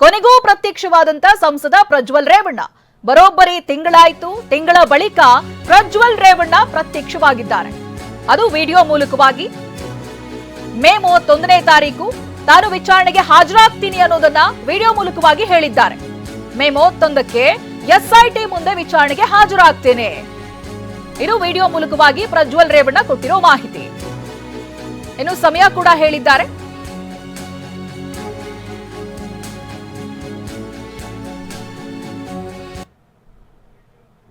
ಕೊನೆಗೂ ಪ್ರತ್ಯಕ್ಷವಾದಂತ ಸಂಸದ ಪ್ರಜ್ವಲ್ ರೇವಣ್ಣ. ಬರೋಬ್ಬರಿ ತಿಂಗಳಾಯ್ತು, ತಿಂಗಳ ಬಳಿಕ ಪ್ರಜ್ವಲ್ ರೇವಣ್ಣ ಪ್ರತ್ಯಕ್ಷವಾಗಿದ್ದಾರೆ. ಅದು ವಿಡಿಯೋ ಮೂಲಕವಾಗಿ. ಮೇ ಮೂವತ್ತೊಂದನೇ ತಾರೀಕು ತಾನು ವಿಚಾರಣೆಗೆ ಹಾಜರಾಗ್ತೀನಿ ಅನ್ನೋದನ್ನ ವಿಡಿಯೋ ಮೂಲಕವಾಗಿ ಹೇಳಿದ್ದಾರೆ. ಮೇ ಮೂವತ್ತೊಂದಕ್ಕೆ ಎಸ್ಐಟಿ ಮುಂದೆ ವಿಚಾರಣೆಗೆ ಹಾಜರಾಗ್ತೇನೆ. ಇದು ವಿಡಿಯೋ ಮೂಲಕವಾಗಿ ಪ್ರಜ್ವಲ್ ರೇವಣ್ಣ ಕೊಟ್ಟಿರೋ ಮಾಹಿತಿ. ಇನ್ನು ಸಮಯ ಕೂಡ ಹೇಳಿದ್ದಾರೆ.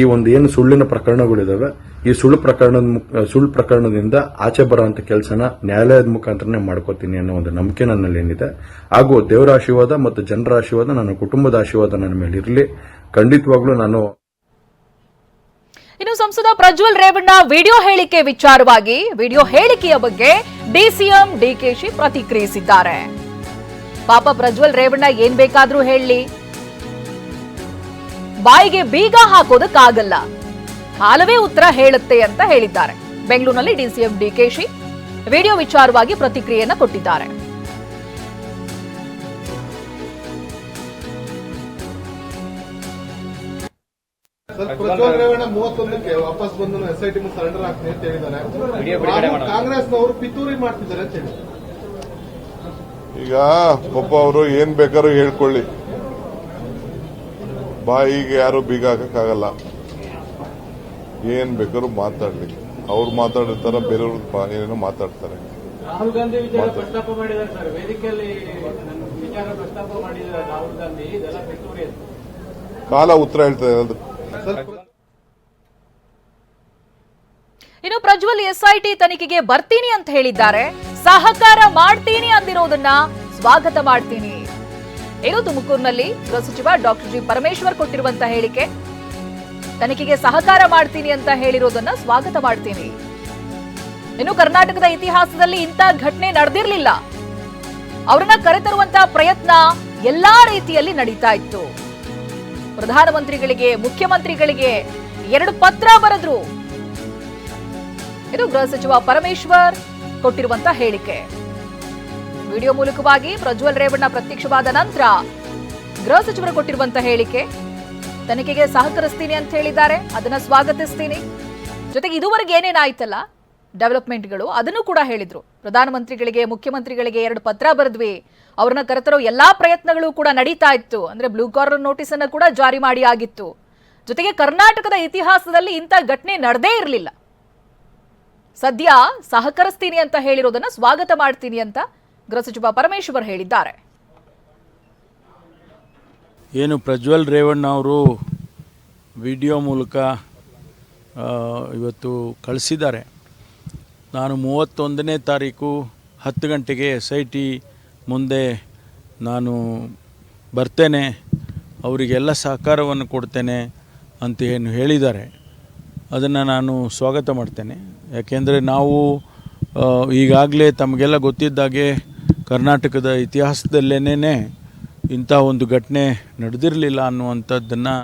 ಈ ಒಂದು ಏನು ಸುಳ್ಳಿನ ಪ್ರಕರಣಗಳಿದಾವೆ, ಈ ಸುಳ್ಳು ಪ್ರಕರಣದ ಸುಳ್ಳು ಪ್ರಕರಣದಿಂದ ಆಚೆ ಬರೋಂಥ ಕೆಲಸನ ನ್ಯಾಯಾಲಯದ ಮುಖಾಂತರನೇ ಮಾಡ್ಕೋತೀನಿ ಅನ್ನೋ ಒಂದು ನಂಬಿಕೆ ನನ್ನಲ್ಲಿ ಏನಿದೆ. ಹಾಗೂ ದೇವರ ಆಶೀರ್ವಾದ ಮತ್ತು ಜನರ ಆಶೀರ್ವಾದ ನನ್ನ ಕುಟುಂಬದ ಆಶೀರ್ವಾದ ನನ್ನ ಮೇಲೆ ಇರಲಿ. ಖಂಡಿತವಾಗ್ಲೂ ನಾನು ಇನ್ನು ಸಂಸದ ಪ್ರಜ್ವಲ್ ರೇವಣ್ಣ ವಿಡಿಯೋ ಹೇಳಿಕೆ ವಿಚಾರವಾಗಿ, ವಿಡಿಯೋ ಹೇಳಿಕೆಯ ಬಗ್ಗೆ ಡಿಸಿಎಂ ಡಿಕೆಶಿ ಪ್ರತಿಕ್ರಿಯಿಸಿದ್ದಾರೆ. ಪಾಪ ಪ್ರಜ್ವಲ್ ರೇವಣ್ಣ ಏನ್ ಬೇಕಾದ್ರೂ ಹೇಳಲಿ ಬಾಯಿಗೆ ಬೀಗ ಹಾಕೋದಕ್ಕಾಗಲ್ಲ. ಕಾಲವೇ ಉತ್ತರ ಹೇಳುತ್ತೆ ಅಂತ ಹೇಳಿದ್ದಾರೆ. ಬೆಂಗಳೂರಿನಲ್ಲಿ ಡಿಸಿಎಂ ಡಿಕೆಶಿ ವಿಡಿಯೋ ವಿಚಾರವಾಗಿ ಪ್ರತಿಕ್ರಿಯೆಯನ್ನು ಕೊಟ್ಟಿದ್ದಾರೆ. ಪ್ರಜ್ವಲ್ ಮೂವತ್ತೊಂದಕ್ಕೆ ವಾಪಸ್ ಬಂದು ಎಸ್ ಐ ಟಿ ಸರೆಂಡರ್ ಆಗ್ತೀನಿ ಅಂತ ಹೇಳಿದ್ದಾರೆ. ಕಾಂಗ್ರೆಸ್ನವರು ಪಿತೂರಿ ಮಾಡ್ತಿದ್ದಾರೆ ಅಂತ ಹೇಳಿ. ಈಗ ಪಾಪ ಅವರು ಏನ್ ಬೇಕಾದ್ರೂ ಹೇಳ್ಕೊಳ್ಳಿ. ಬಾಯಿಗೆ ಯಾರು ಬೀಗ ಹಾಕಕ್ಕಾಗಲ್ಲ ಏನ್ ಬೇಕಾದ್ರೂ ಮಾತಾಡ್ಲಿ. ಅವ್ರು ಮಾತಾಡಿರ್ತಾರ ಬೇರೆಯವ್ರ ಬಾ- ಏನೇನೋ ಮಾತಾಡ್ತಾರೆ. ರಾಹುಲ್ ಗಾಂಧಿ ವಿಚಾರ ಪ್ರಸ್ತಾಪ ಮಾಡಿದ್ದಾರೆ ಸರ್. ವೇದಿಕೆಯಲ್ಲಿ ವಿಚಾರ ಪ್ರಸ್ತಾಪ ಮಾಡಿದ್ದಾರೆ ರಾಹುಲ್ ಗಾಂಧಿ. ಇದೆಲ್ಲ ಪಿತೂರಿ ಕಾಲ ಉತ್ತರ ಹೇಳ್ತಾರೆ ಇನ್ನು ಪ್ರಜ್ವಲ್ ಎಸ್ಐಟಿ ತನಿಖೆಗೆ ಬರ್ತೀನಿ ಅಂತ ಹೇಳಿದ್ದಾರೆ. ಸಹಕಾರ ಮಾಡ್ತೀನಿ ಅಂದಿರೋದನ್ನ ಸ್ವಾಗತ ಮಾಡ್ತೀನಿ. ಏನು ತುಮಕೂರಿನಲ್ಲಿ, ಗೃಹ ಸಚಿವ ಡಾಕ್ಟರ್ ಜಿ. ಪರಮೇಶ್ವರ್ ಕೊಟ್ಟಿರುವಂತಹ ಹೇಳಿಕೆ. ತನಿಖೆಗೆ ಸಹಕಾರ ಮಾಡ್ತೀನಿ ಅಂತ ಹೇಳಿರೋದನ್ನ ಸ್ವಾಗತ ಮಾಡ್ತೀನಿ. ಇನ್ನು ಕರ್ನಾಟಕದ ಇತಿಹಾಸದಲ್ಲಿ ಇಂಥ ಘಟನೆ ನಡೆದಿರಲಿಲ್ಲ. ಅವರನ್ನ ಕರೆತರುವಂತಹ ಪ್ರಯತ್ನ ಎಲ್ಲಾ ರೀತಿಯಲ್ಲಿ ನಡೀತಾ ಇತ್ತು. ಪ್ರಧಾನಮಂತ್ರಿಗಳಿಗೆ, ಮುಖ್ಯಮಂತ್ರಿಗಳಿಗೆ ಎರಡು ಪತ್ರ ಬರೆದ್ರು. ಇದು ಗೃಹ ಸಚಿವ ಪರಮೇಶ್ವರ್ ಕೊಟ್ಟಿರುವಂತಹ ಹೇಳಿಕೆ. ವಿಡಿಯೋ ಮೂಲಕವಾಗಿ ಪ್ರಜ್ವಲ್ ರೇವಣ್ಣ ಪ್ರತ್ಯಕ್ಷವಾದ ನಂತರ ಗೃಹ ಸಚಿವರು ಕೊಟ್ಟಿರುವಂತಹ ಹೇಳಿಕೆ, ತನಿಖೆಗೆ ಸಹಕರಿಸ್ತೀನಿ ಅಂತ ಹೇಳಿದ್ದಾರೆ, ಅದನ್ನ ಸ್ವಾಗತಿಸ್ತೀನಿ. ಜೊತೆಗೆ ಇದುವರೆಗೆ ಏನೇನಾಯ್ತಲ್ಲ ಡೆವಲಪ್ಮೆಂಟ್ಗಳು, ಅದನ್ನು ಕೂಡ ಹೇಳಿದ್ರು. ಪ್ರಧಾನಮಂತ್ರಿಗಳಿಗೆ, ಮುಖ್ಯಮಂತ್ರಿಗಳಿಗೆ ಎರಡು ಪತ್ರ ಬರೆದ್ವಿ. ಅವ್ರನ್ನ ಕರೆತರೋ ಎಲ್ಲಾ ಪ್ರಯತ್ನಗಳು ಕೂಡ ನಡೀತಾ ಇತ್ತು. ಅಂದ್ರೆ ಬ್ಲೂ ಕಾರ್ನರ್ ನೋಟಿಸ್ ಅನ್ನ ಕೂಡ ಜಾರಿ ಮಾಡಿ ಆಗಿತ್ತು. ಜೊತೆಗೆ ಕರ್ನಾಟಕದ ಇತಿಹಾಸದಲ್ಲಿ ಇಂಥ ಘಟನೆ ನಡೆದೇ ಇರಲಿಲ್ಲ. ಸದ್ಯ ಸಹಕರಿಸ್ತೀನಿ ಅಂತ ಹೇಳಿರೋದನ್ನ ಸ್ವಾಗತ ಮಾಡ್ತೀನಿ ಅಂತ ಗೃಹ ಸಚಿವ ಪರಮೇಶ್ವರ್ ಹೇಳಿದ್ದಾರೆ. ಏನು ಪ್ರಜ್ವಲ್ ರೇವಣ್ಣ ಅವರು ವಿಡಿಯೋ ಮೂಲಕ ಇವತ್ತು ಕಳಿಸಿದ್ದಾರೆ. ನಾನು ಮೂವತ್ತೊಂದನೇ ತಾರೀಕು ಹತ್ತು ಗಂಟೆಗೆ ಎಸ್ ಐ ಟಿ ಮುಂದೆ ನಾನು ಬರ್ತೇನೆ, ಅವರಿಗೆಲ್ಲ ಸಹಕಾರವನ್ನು ಕೊಡ್ತೇನೆ ಅಂತ ಏನು ಹೇಳಿದ್ದಾರೆ. ಅದನ್ನು ನಾನು ಸ್ವಾಗತ ಮಾಡ್ತೇನೆ. ಯಾಕೆಂದರೆ ನಾವು ಈಗಾಗಲೇ ತಮಗೆಲ್ಲ ಗೊತ್ತಿದ್ದಾಗೆ ಕರ್ನಾಟಕದ ಇತಿಹಾಸದಲ್ಲೇನೇ ಇಂಥ ಒಂದು ಘಟನೆ ನಡೆದಿರಲಿಲ್ಲ ಅನ್ನುವಂಥದ್ದನ್ನು